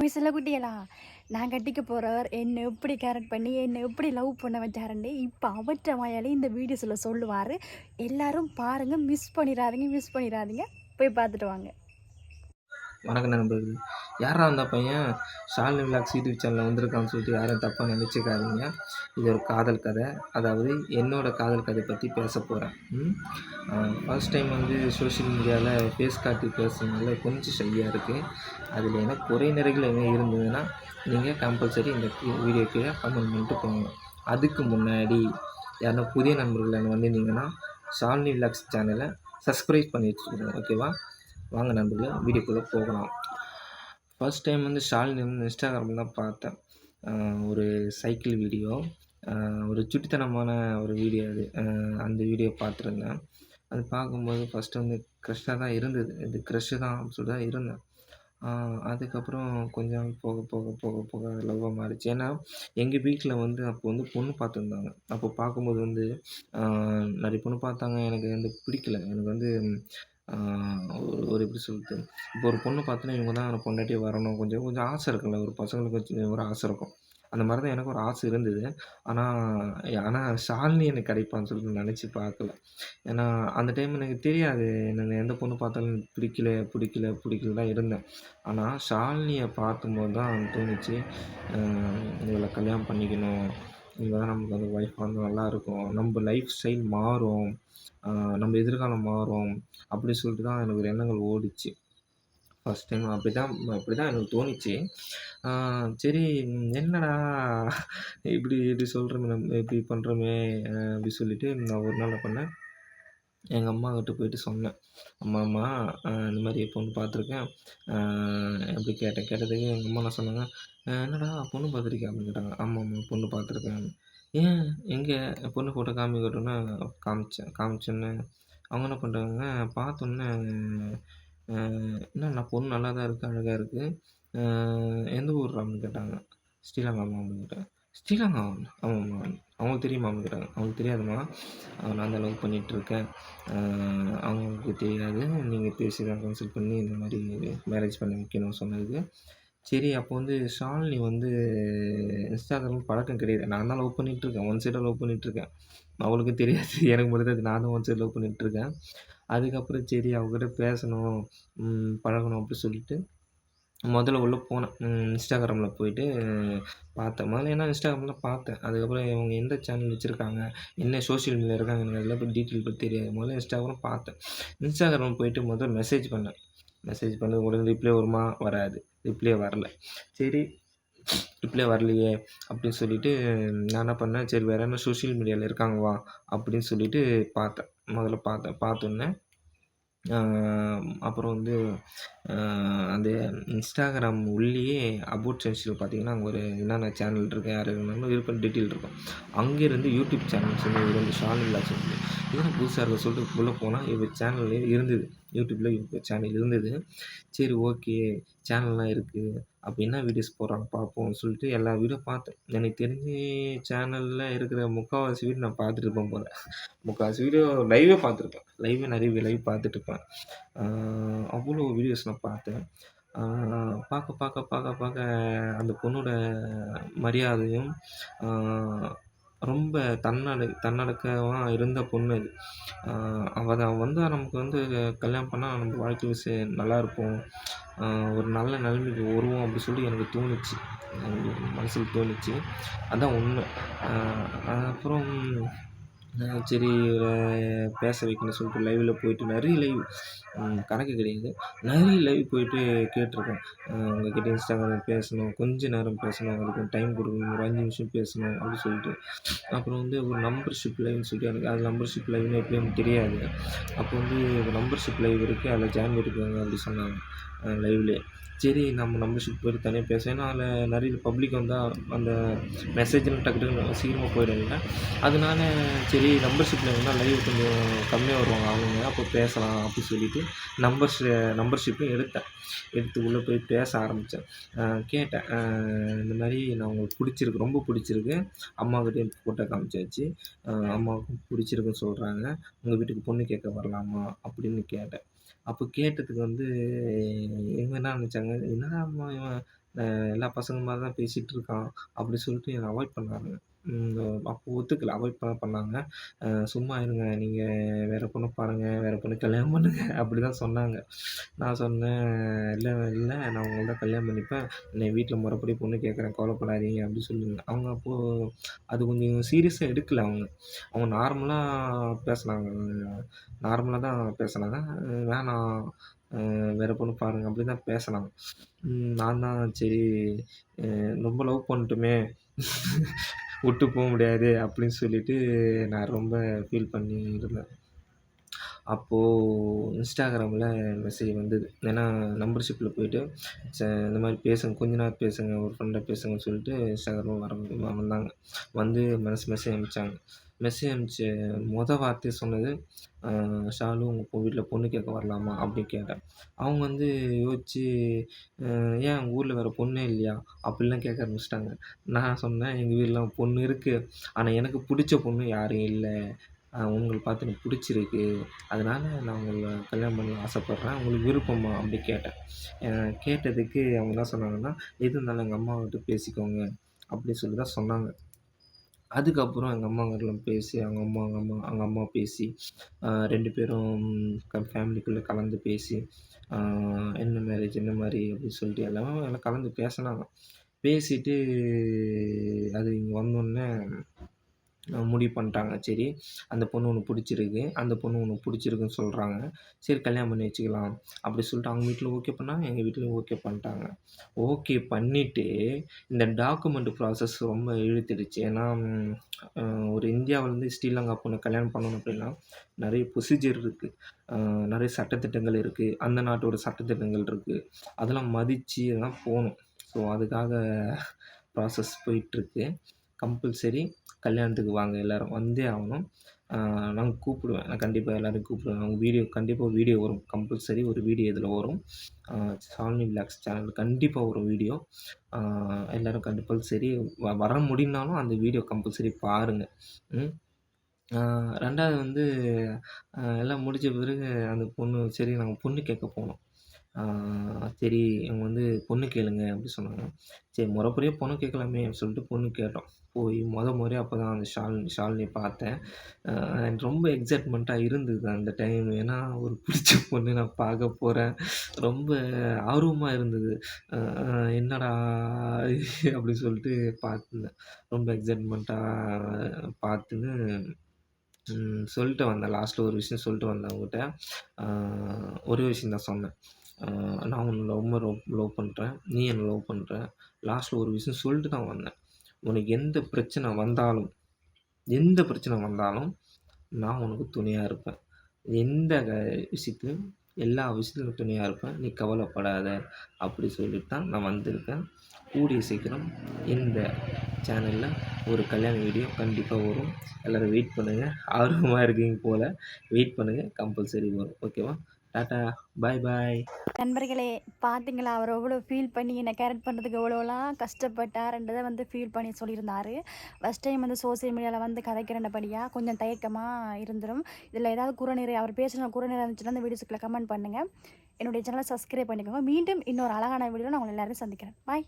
போய் சொல்ல குட்டியலா நான் கட்டிக்க போகிறவர் என்னை எப்படி கேரட் பண்ணி என்னை எப்படி லவ் பண்ண வச்சாருன்னு இப்போ அவற்ற வாயாலே இந்த வீடியோஸில் சொல்லுவார். எல்லாரும் பாருங்கள் மிஸ் பண்ணிடாதீங்க மிஸ் பண்ணிடாதீங்க. போய் பார்த்துட்டு வாங்க. வணக்கம் நண்பர்கள். யாரா அந்த பையன்? ஷாலினி விளாக்ஸ் யூடியூப் சேனலில் வந்திருக்கான்னு சொல்லிட்டு யாரும் தப்பாக நினச்சிக்காதீங்க. இது ஒரு காதல் கதை. அதாவது என்னோடய காதல் கதை பற்றி பேச போகிறேன் ஃபர்ஸ்ட் டைம் வந்து சோஷியல் மீடியாவில் ஃபேஸ் காட்டி பேசுறதுனால கொஞ்சம் ஷையாக இருக்குது அதில் என்ன குறை நிறைகள் என்ன இருந்ததுன்னா நீங்கள் கம்பல்சரி இந்த வீடியோ கீழே கமெண்ட் பண்ணிட்டு போங்க. அதுக்கு முன்னாடி யாருன்னா புதிய நண்பர்கள் என்ன வந்திருந்தீங்கன்னா ஷாலினி விளாக்ஸ் சேனலை சப்ஸ்கிரைப் பண்ணி வச்சுக்கோங்க ஓகேவா வாங்க நண்பர்களே வீடியோக்குள்ளே போகலாம். ஃபர்ஸ்ட் டைம் வந்து ஷாலினி வந்து இன்ஸ்டாகிராமில் தான் பார்த்தேன். ஒரு சைக்கிள் வீடியோ. ஒரு சுட்டித்தனமான ஒரு வீடியோ அது. அந்த வீடியோ பார்த்துருந்தேன். அது பார்க்கும்போது ஃபஸ்ட்டு வந்து க்ரெஷ்ஷாக தான் இருந்தது. இது க்ரெஷ்ஷு தான் அப்படின்னு சொல்லிட்டு தான் இருந்தேன் அதுக்கப்புறம் கொஞ்சம் போக போக போக போக லவ்வாக மாறிச்சு. ஏன்னா எங்கள் வீட்டில் வந்து அப்போ வந்து பொண்ணு பார்த்துருந்தாங்க. அப்போ பார்க்கும்போது வந்து நிறைய பொண்ணு பார்த்தாங்க. எனக்கு வந்து பிடிக்கல. எனக்கு வந்து ஒரு ஒரு எப்படி சொல்கிறது இப்போ ஒரு பொண்ணு பார்த்தோன்னா இவங்க தான் பொண்டாட்டி வரணும். கொஞ்சம் கொஞ்சம் ஆசை இருக்குல்ல. ஒரு பசங்களுக்கு ஒரு ஆசை இருக்கும். அந்த மாதிரி தான் எனக்கு ஒரு ஆசை இருந்தது. ஆனால் ஆனால் ஷாலினி எனக்கு கிடைப்பான்னு சொல்லிட்டு நினச்சி பார்க்கல. ஏன்னா அந்த டைம் எனக்கு தெரியாது. என்ன எந்த பொண்ணு பார்த்தாலும் எனக்கு பிடிக்கல பிடிக்கல பிடிக்கல தான் இருந்தேன். ஆனால் ஷாலினியை பார்க்கும்போது தான் தோணுச்சு இவளை கல்யாணம் பண்ணிக்கணும். இருந்தால் நமக்கு வந்து ஒய்ஃப் வந்து நல்லாயிருக்கும். நம்ம லைஃப் ஸ்டைல் மாறும். நம்ம எதிர்காலம் மாறும். அப்படி சொல்லிட்டு தான் எனக்கு ஒரு எண்ணங்கள் ஓடிச்சு. ஃபஸ்ட் டைம் அப்படி தான் அப்படி தான் எனக்கு தோணுச்சு. சரி என்னடா இப்படி இப்படி சொல்கிறோமே நம்ம இப்படி பண்ணுறோமே அப்படி சொல்லிவிட்டு நான் ஒரு நாள் பண்ணேன்? எங்கள் அம்மா கிட்ட போயிட்டு சொன்னேன். அம்மா அம்மா இந்த மாதிரி பொண்ணு பார்த்துருக்கேன். அப்படி கேட்டேன்? கேட்டதுக்கு எங்கள் அம்மா என்ன சொன்னாங்க? என்னடா பொண்ணு பார்த்துருக்கியா? அப்படின்னு கேட்டாங்க. ஆமாம் அம்மா பொண்ணு பார்த்துருக்கேன் ஏன்? எங்கே? பொண்ணு ஃபோட்டோ காமிக்கட்டும்னா காமிச்சேன் காமிச்சோன்னே. அவங்க என்ன பண்ணுறாங்க பார்த்தோன்னே என்ன நான் பொண்ணு நல்லா தான் இருக்குது அழகாக இருக்குது எந்த ஊர் அப்படின்னு கேட்டாங்க. ஸ்ரீலங்கா அம்மா அப்படின்னு கேட்டேன் ஸ்ரீலங்கா ஆமாம் அவங்களுக்கு தெரியுமா அவங்களுக்கு தெரியாதும்மா நான் தான் லவ் பண்ணிகிட்ருக்கேன் அவங்களுக்கு தெரியாது. நீங்கள் பேசி தான் கன்சல்ட் பண்ணி இந்த மாதிரி மேரேஜ் பண்ண வைக்கணும்னு சொன்னதுக்கு. சரி அப்போ வந்து ஷாலினி வந்து இன்ஸ்டாகிராம் பழக்கம் கிடையாது. நான் தான் லவ் பண்ணிகிட்ருக்கேன் ஒன் சைடாக லவ் பண்ணிகிட்ருக்கேன் அவளுக்கு தெரியாது. எனக்கு மட்டும் தான் நான் தான் ஒன் சைடு லவ் பண்ணிகிட்ருக்கேன் அதுக்கப்புறம் சரி அவகிட்ட பேசணும் பழகணும் அப்படி சொல்லிட்டு முதல்ல உள்ளே போனேன். இன்ஸ்டாகிராமில் போயிட்டு பார்த்தேன். முதல்ல என்ன இன்ஸ்டாகிராமில் பார்த்தேன். அதுக்கப்புறம் இவங்க எந்த சேனல் வச்சுருக்காங்க என்ன சோஷியல் மீடியா இருக்காங்க எனக்கு அதெல்லாம் போய் டீட்டெயில் பற்றி தெரியாது. முதல்ல இன்ஸ்டாகிராம் பார்த்தேன். இன்ஸ்டாகிராம் போயிட்டு முதல்ல மெசேஜ் பண்ணேன். மெசேஜ் பண்ணது உடனே ரிப்ளை வருமா? வராது. ரிப்ளை வரல. சரி ரிப்ளை வரலையே அப்படின்னு சொல்லிட்டு நான் என்ன பண்ணேன் சரி வேறு என்ன சோஷியல் மீடியாவில் இருக்காங்க வா அப்படின்னு சொல்லிட்டு பார்த்தேன். முதல்ல பார்த்தேன். பார்த்தோன்னே அப்புறம் வந்து அந்த இன்ஸ்டாகிராம் உள்ளேயே அபவுட் சென்ஸில் பார்த்தீங்கன்னா அங்கே ஒரு என்னென்ன சேனல் இருக்குது யார் இருந்தாலும் இருக்கும் டீட்டெயில் இருக்கும். அங்கேருந்து யூடியூப் சேனல்ஸ் வந்து இருந்து ஷாலினி விலாஸ் வந்து இதெல்லாம் புதுசாக இருக்க சொல்லிட்டு உள்ளே போனால் இப்போ சேனல்லே இருந்தது. யூடியூப்பில் சேனல் இருந்தது. சரி ஓகே சேனல்லாம் இருக்குது அப்போ என்ன வீடியோஸ் போடுறாங்க பார்ப்போம் சொல்லிட்டு எல்லா வீடியோ பார்த்தேன். எனக்கு தெரிஞ்சு சேனலில் இருக்கிற முக்கால்வாசி வீடியோ நான் பார்த்துட்டு இருப்பேன் போல் முக்கால்வாசி வீடியோ லைவே பார்த்துருப்பேன். லைவே நிறைய லைவ் பார்த்துட்ருப்பேன் அவ்வளோ வீடியோஸ் நான் பார்த்தேன். பார்க்க பார்க்க பார்க்க பார்க்க அந்த பொண்ணோட மரியாதையும் ரொம்ப தன்னடை தன்னடக்கமாக இருந்த பொண்ணு அது. அவள் வந்து நமக்கு வந்து கல்யாணம் பண்ணால் நம்ம வாழ்க்கை விஷயம் நல்லா ஒரு நல்ல நிலைமைக்கு வருவோம் அப்படி சொல்லி எனக்கு தோணுச்சு. எனக்கு மனசுக்கு தோணுச்சு. அதுதான் உண்மை. அப்புறம் சரி இவரை பேச வைக்கணும்னு சொல்லிட்டு லைவில் போயிட்டு நிறைய லைவ் கணக்கு கிடையாது. நிறைய லைவ் போயிட்டு கேட்டிருக்கேன் உங்ககிட்ட இன்ஸ்டாகிராம் பேசணும் கொஞ்ச நேரம் பேசணும் அதுக்கு டைம் கொடுக்கணும் ஒரு அஞ்சு நிமிஷம் பேசணும் அப்படின்னு சொல்லிட்டு. அப்புறம் வந்து ஒரு நம்பர்ஷிப் லைவ்னு சொல்லிட்டு எனக்கு அது நம்பர்ஷிப் லைவ்னு எப்படி எனக்கு தெரியாது. அப்போ வந்து நம்பர்ஷிப் லைவ் இருக்குது அதில் ஜாயின் பண்ணிக்கோங்க அப்படி சொன்னாங்க. லைவ்லேயே சரி நம்ம மெம்பர்ஷிப் போய் தனியாக பேச. ஏன்னா அதில் நிறைய பப்ளிக் வந்தால் அந்த மெசேஜ்லாம் டக்கு டக்குன்னு சீக்கிரமாக போயிடுங்க அதனால சரி மெம்பர்ஷிப்பில் இருந்தால் லைவ் கொஞ்சம் கம்மியாக வருவாங்க அவங்க. அப்போ பேசலாம் அப்படின்னு சொல்லிட்டு நம்பர்ஸ் நம்பர்ஷிப்பையும் எடுத்தேன். எடுத்து உள்ளே போய் பேச ஆரம்பித்தேன் கேட்டேன். இந்த மாதிரி நான் உங்களுக்கு பிடிச்சிருக்கு ரொம்ப பிடிச்சிருக்கு. அம்மாக்கிட்டே ஃபோட்டோ காமிச்சாச்சு. அம்மாவுக்கும் பிடிச்சிருக்குன்னு சொல்கிறாங்க உங்கள் வீட்டுக்கு பொண்ணு கேட்க வரலாமா அப்படின்னு கேட்டேன். அப்போ கேட்டதுக்கு வந்து இவங்க என்ன நினச்சாங்க? என்னடா இவன் எல்லா பசங்க மாதிரி தான் பேசிகிட்டு இருக்கான். அப்படி சொல்லிட்டு என்னை அவாய்ட் பண்ணாங்க. அப்போ ஒத்துக்கல. அவாய்ட் பண்ண பண்ணாங்க. சும்மா இருங்க. நீங்கள் வேறு பொண்ணு பாருங்கள் வேறு பொண்ணு கல்யாணம் பண்ணுங்கள் அப்படி தான் சொன்னாங்க. நான் சொன்னேன் இல்லை இல்லை. நான் உங்களை தான் கல்யாணம் பண்ணிப்பேன். என்னை வீட்டில் முறைப்படி பொண்ணு கேட்குறேன். கவலைப்படாதீங்க. அப்படி சொல்லுங்க. அவங்க அப்போது அது கொஞ்சம் சீரியஸாக எடுக்கல அவங்க. அவங்க நார்மலாக பேசினாங்க. நார்மலாக தான் பேசினாங்க. வேணாம். வேறு பொண்ணு பாருங்க. அப்படி தான் பேசினாங்க நான் தான் சரி ரொம்ப லவ் பண்ணிட்டுமே விட்டு போக முடியாது அப்படின்னு சொல்லிட்டு நான் ரொம்ப ஃபீல் பண்ணி இருந்தேன் அப்போது இன்ஸ்டாகிராமில் மெசேஜ் வந்தது. ஏன்னா நம்பர்ஷிப்பில் போயிட்டு ச இந்த மாதிரி பேசுங்க கொஞ்ச நேரம் பேசுங்க ஒரு ஃப்ரெண்டாக பேசுங்கன்னு சொல்லிட்டு இன்ஸ்டாகிராமில் வர வந்தாங்க. வந்து மெஸ் மெசேஜ் அனுப்பிச்சாங்க. மெசேஜ் அனுப்பிச்சு மொதல் வார்த்தை சொன்னது ஷாலு உங்கள் வீட்டில் பொண்ணு கேட்க வரலாமா? அப்படின்னு கேட்டேன். அவங்க வந்து யோசிச்சு ஏன் எங்கள் ஊரில் வேறு பொண்ணே இல்லையா? அப்படிலாம் கேட்க ஆரம்பிச்சிட்டாங்க. நான் சொன்னேன் எங்கள் வீட்டில் பொண்ணு இருக்குது ஆனால் எனக்கு பிடிச்ச பொண்ணு யாரும் இல்லை. உங்களை பார்த்து எனக்கு பிடிச்சிருக்கு. அதனால் நான் உங்களை கல்யாணம் பண்ண ஆசைப்பட்றேன். உங்களுக்கு விருப்பமா? அப்படி கேட்டேன். கேட்டதுக்கு அவங்க என்ன சொன்னாங்கன்னா எது இருந்தாலும் எங்கள் அம்மாக்கிட்ட பேசிக்கோங்க. அப்படி சொல்லி தான் சொன்னாங்க. அதுக்கப்புறம் எங்கள் அம்மாங்கெல்லாம் பேசி அவங்க அம்மா அவங்க அம்மா அவங்க அம்மா பேசி ரெண்டு பேரும் க ஃபேமிலிக்குள்ளே கலந்து பேசி என்ன மேரேஜ் என்ன மாதிரி அப்படின்னு சொல்லிட்டு எல்லாமே எல்லாம் கலந்து பேசினாங்க. பேசிட்டு அது இங்கே வந்தோடனே முடிவு பண்ணிட்டாங்க. சரி அந்த பொண்ணு உனக்கு பிடிச்சிருக்கு அந்த பொண்ணு உனக்கு பிடிச்சிருக்குன்னு சொல்கிறாங்க சரி கல்யாணம் பண்ணி வச்சுக்கலாம் அப்படி சொல்லிட்டு அவங்க வீட்டில் ஓகே பண்ணாங்க எங்கள் வீட்லேயும் ஓகே பண்ணிட்டாங்க. ஓகே பண்ணிவிட்டு இந்த டாக்குமெண்ட் ப்ராசஸ் ரொம்ப இழுத்துடுச்சு. ஏன்னா ஒரு இந்தியாவிலேருந்து ஸ்ரீலங்கா பொண்ணு கல்யாணம் பண்ணணும் அப்படின்னா நிறைய ப்ரொசீஜர் இருக்குது நிறைய சட்டத்திட்டங்கள் இருக்குது அந்த நாட்டோட சட்டத்திட்டங்கள் இருக்குது அதெல்லாம் மதித்து அதெல்லாம் போகணும். ஸோ அதுக்காக ப்ராசஸ் போயிட்டுருக்கு கம்பல்சரி கல்யாணத்துக்கு வாங்க எல்லோரும் வந்தே ஆகணும். நாங்கள் கூப்பிடுவேன். நான் கண்டிப்பாக எல்லோரும் கூப்பிடுவேன். அவங்க வீடியோ கண்டிப்பாக வீடியோ வரும். கம்பல்சரி ஒரு வீடியோ இதில் வரும். சாலினி விளாக்ஸ் சேனல் கண்டிப்பாக ஒரு வீடியோ. எல்லோரும் கம்பல்சரி வ வர முடியும்னாலும் அந்த வீடியோ கம்பல்சரி பாருங்கள் ரெண்டாவது வந்து எல்லாம் முடிச்ச பிறகு அந்த பொண்ணு சரி நாங்கள் பொண்ணு கேட்க போனோம். சரி அவங்க வந்து பொண்ணு கேளுங்க அப்படி சொன்னாங்க. சரி முறப்படியே பொண்ணு கேட்கலாமே அப்படின்னு சொல்லிட்டு பொண்ணு கேட்டோம். போய் முத முறையாக அப்போ தான் அந்த ஷால் ஷாலினி பார்த்தேன். எனக்கு ரொம்ப எக்ஸைட்மெண்ட்டாக இருந்தது அந்த டைம் ஏன்னா ஒரு பிடிச்ச பொண்ணு நான் பார்க்க போகிறேன் ரொம்ப ஆர்வமாக இருந்தது. என்னடா அப்படி சொல்லிட்டு பார்த்துருந்தேன். ரொம்ப எக்ஸைட்மெண்ட்டாக பார்த்துன்னு சொல்லிட்டு வந்தேன். லாஸ்ட்டில் ஒரு விஷயம் சொல்லிட்டு வந்தேன் அவங்ககிட்ட. ஒரே விஷயம் தான் சொன்னேன். நான் உன்னை ரொம்ப லவ் லவ் பண்ணுறேன் நீ என்னை லவ் பண்ணுற லாஸ்ட்டில் ஒரு விஷயம் சொல்லிட்டு தான் வந்தேன். உனக்கு எந்த பிரச்சனை வந்தாலும் எந்த பிரச்சனை வந்தாலும் நான் உனக்கு துணையாக இருப்பேன். எந்த விஷயத்துலையும் எல்லா விஷயத்துலையும் துணையாக இருப்பேன். நீ கவலைப்படாத. அப்படி சொல்லிட்டு தான் நான் வந்திருக்கேன். கூடிய சீக்கிரம் இந்த சேனலில் ஒரு கல்யாண வீடியோ கண்டிப்பாக வரும். எல்லோரும் வெயிட் பண்ணுங்கள் ஆர்வமாக இருக்கீங்க போல். வெயிட் பண்ணுங்கள் கம்பல்சரி வரும். ஓகேவா டாட்டா பாய் பாய் நண்பர்களே பார்த்தீங்களா அவர் எவ்வளோ ஃபீல் பண்ணி என்னை கேரட் பண்ணுறதுக்கு எவ்வளோலாம் கஷ்டப்பட்டாருன்றதை வந்து ஃபீல் பண்ணி சொல்லியிருந்தார். ஃபஸ்ட் டைம் வந்து சோசியல் மீடியாவில் வந்து கதைக்கிறபடியாக கொஞ்சம் தயக்கமாக இருந்துடும் இதில் ஏதாவது குறநிறை அவர் பேசுகிற குறநிறை இருந்துச்சுன்னா அந்த வீடியோஸுக்குள்ள கமெண்ட் பண்ணுங்கள் என்னுடைய சேனலை சப்ஸ்கிரைப் பண்ணிக்கோங்க. மீண்டும் இன்னொரு அழகான வீடியோவில் நான் உங்களை எல்லோரும் சந்திக்கிறேன். பாய்